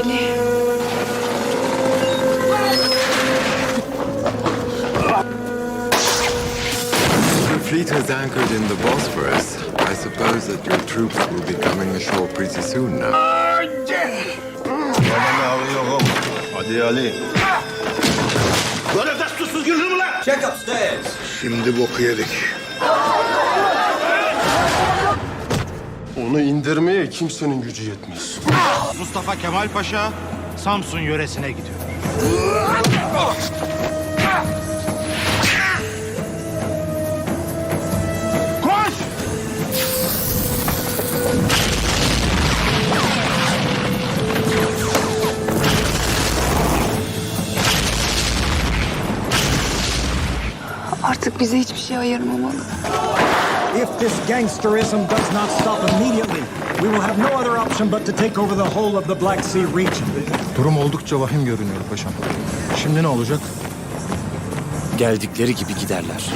yani. The fleet has anchored in the Bosphorus. I suppose that your troops will be coming ashore pretty soon now. Hadi Ali. Böyle ders tutsuz yürür mü lan? Check upstairs. Şimdi boku yedik. Onu indirmeye kimsenin gücü yetmez. Mustafa Kemal Paşa Samsun yöresine gidiyor. Koş! Artık bize hiçbir şey ayırmamalı. If this gangsterism does not stop immediately, we will have no other option but to take over the whole of the Black Sea region. Durum oldukça vahim görünüyor paşam. Şimdi ne olacak? Geldikleri gibi giderler.